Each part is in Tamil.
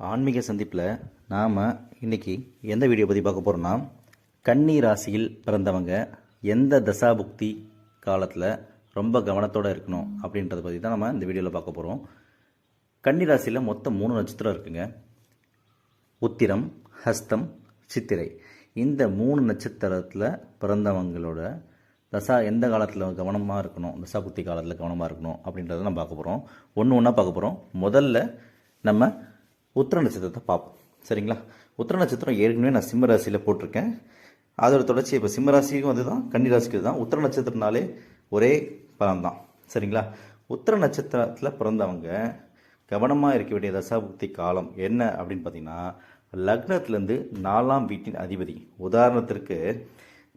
ஆன்மீக சந்திப்பில் நாம் இன்னைக்கு எந்த வீடியோ பற்றி பார்க்க போகிறோம்னா கன்னி ராசியில் பிறந்தவங்க எந்த தசாபுக்தி காலத்தில் ரொம்ப கவனத்தோடு இருக்கணும் அப்படின்றத பற்றி தான் நம்ம இந்த வீடியோவில் பார்க்க போகிறோம் கன்னி ராசியில் மொத்தம் மூணு நட்சத்திரம் இருக்குங்க. உத்திரம் ஹஸ்தம் சித்திரை. இந்த மூணு நட்சத்திரத்தில் பிறந்தவங்களோட தசா எந்த காலத்தில் கவனமாக இருக்கணும் தசாபுக்தி காலத்தில் கவனமாக இருக்கணும் அப்படின்றத நம்ம பார்க்க போகிறோம் ஒன்று ஒன்றா பார்க்க போகிறோம் முதல்ல நம்ம உத்திர நட்சத்திரத்தை பார்ப்போம். சரிங்களா? உத்திர நட்சத்திரம் ஏற்கனவே நான் சிம்ம ராசியில் போட்டிருக்கேன். அதோட தொடர்ச்சி இப்போ சிம்ம ராசிக்கும் வந்து தான் கன்னி ராசிக்கு தான் உத்திர நட்சத்திரனாலே ஒரே பலம் தான் சரிங்களா? உத்திர நட்சத்திரத்தில் பிறந்தவங்க கவனமாக இருக்க வேண்டிய தசாபுக்தி காலம் என்ன அப்படின்னு பார்த்தீங்கன்னா லக்னத்துலேருந்து நாலாம் வீட்டின் அதிபதி. உதாரணத்திற்கு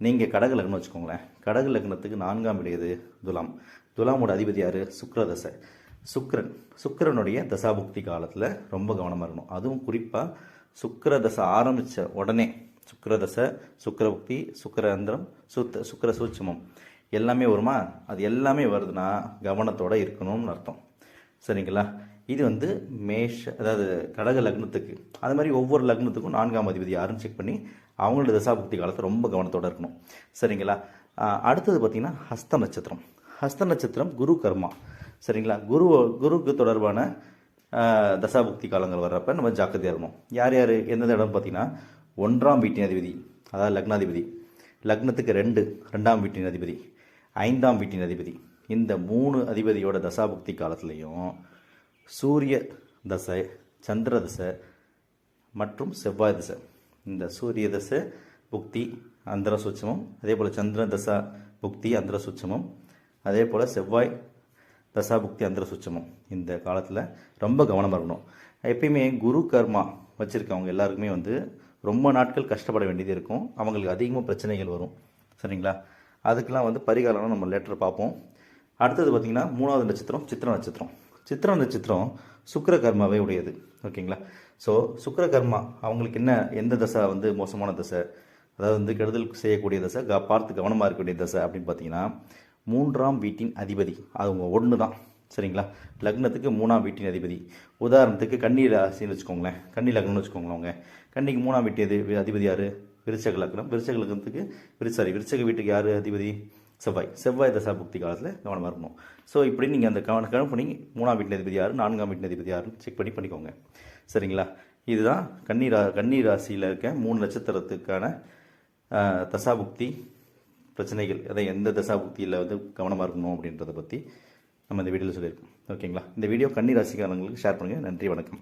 நீங்கள் கடக லக்னம் வச்சுக்கோங்களேன். கடக லக்னத்துக்கு நான்காம் விடையது துலாம். துலாமோட அதிபதி யார்? சுக்ரதசை சுக்கரன். சுக்கரனுடைய தசாபுக்தி காலத்தில் ரொம்ப கவனமாக இருக்கணும். அதுவும் குறிப்பாக சுக்கிரதசை ஆரம்பித்த உடனே சுக்கிரதசை சுக்கரபுக்தி சுக்கரந்திரம் சுத்த சுக்கர சூட்சமம் எல்லாமே வருமா? அது எல்லாமே வருதுன்னா கவனத்தோடு இருக்கணும்னு அர்த்தம். சரிங்களா? இது வந்து மேஷ அதாவது கடக லக்னத்துக்கு. அது மாதிரி ஒவ்வொரு லக்னத்துக்கும் நான்காம் அதிபதி யாருன்னு செக் பண்ணி அவங்களோட தசாபுக்தி காலத்தை ரொம்ப கவனத்தோடு இருக்கணும். சரிங்களா? அடுத்தது பார்த்திங்கன்னா ஹஸ்த நட்சத்திரம். ஹஸ்த நட்சத்திரம் குரு கர்மா. சரிங்களா? குரு குருக்கு தொடர்பான ஆஹ் தசாபுக்தி காலங்கள் வர்றப்ப நம்ம ஜாக்கிரதையாக இருக்கணும் யார் யார்? எந்தெந்த இடம் பார்த்தீங்கன்னா ஒன்றாம் வீட்டின் அதிபதி அதாவது லக்னாதிபதி. லக்னத்துக்கு ரெண்டு ரெண்டாம் வீட்டின் அதிபதி ஐந்தாம் வீட்டின் அதிபதி. இந்த மூணு அதிபதியோட தசாபுக்தி காலத்துலேயும் சூரிய தசை சந்திர தசை மற்றும் செவ்வாய் தசை. இந்த சூரிய தசை புக்தி அந்தர சூட்சமம் அதே போல் சந்திர தசா புக்தி அந்தர சுட்சமம் அதே போல் செவ்வாய் தசா புக்தி அந்தர சுச்சமம் இந்த காலத்தில் ரொம்ப கவனமாக இருக்கணும். எப்பயுமே குரு கர்மா வச்சுருக்கவங்க எல்லாருக்குமே வந்து ரொம்ப நாட்கள் கஷ்டப்பட வேண்டியது இருக்கும். அவங்களுக்கு அதிகமாக பிரச்சனைகள் வரும். சரிங்களா? அதுக்கெல்லாம் வந்து பரிகாரம் நம்ம லெட்டர் பார்ப்போம். அடுத்தது பார்த்திங்கன்னா மூணாவது நட்சத்திரம் சித்திர நட்சத்திரம். சித்திர நட்சத்திரம் சுக்கர கர்மாவே உடையது. ஓகேங்களா? ஸோ சுக்கர கர்மா அவங்களுக்கு என்ன எந்த தசை வந்து மோசமான தசை? அதாவது வந்து கெடுதல் செய்யக்கூடிய தசை க பார்த்து கவனமாக இருக்கக்கூடிய தசை அப்படின்னு பார்த்தீங்கன்னா மூன்றாம் வீட்டின் அதிபதி. அது உங்கள் ஒன்று தான். சரிங்களா? லக்னத்துக்கு மூணாம் வீட்டின் அதிபதி. உதாரணத்துக்கு கன்னி ராசின்னு வச்சுக்கோங்களேன். கன்னி லக்னம்னு வச்சுக்கோங்களேன் அவங்க. கன்னிக்கு மூணாம் வீட்டு எது அதிபதி யார்? விருச்சக லக்னம். விருச்சக லக்னத்துக்கு விருச்சாரி விருச்சக வீட்டுக்கு யார் அதிபதி? செவ்வாய். செவ்வாய் தசா புக்தி காலத்தில் கவனமாக இருக்கணும். ஸோ இப்படி நீங்கள் அந்த கவன கவனம் பண்ணி மூணாம் வீட்டின் அதிபதி யார்? நான்காம் வீட்டின் அதிபதி யாருன்னு செக் பண்ணி பண்ணிக்கோங்க. சரிங்களா? இதுதான் கன்னி ரா கன்னி ராசியில் இருக்க மூணு நட்சத்திரத்துக்கான தசாபுக்தி. பிரச்சனைகள் அதை எந்த தசாபுக்தியில் வந்து கவனமாக இருக்கணும் அப்படின்றத பற்றி நம்ம இந்த வீடியோவில் சொல்லியிருக்கோம். ஓகேங்களா? இந்த வீடியோ கன்னி ராசிக்காரங்களுக்கு ஷேர் பண்ணுங்கள் நன்றி வணக்கம்.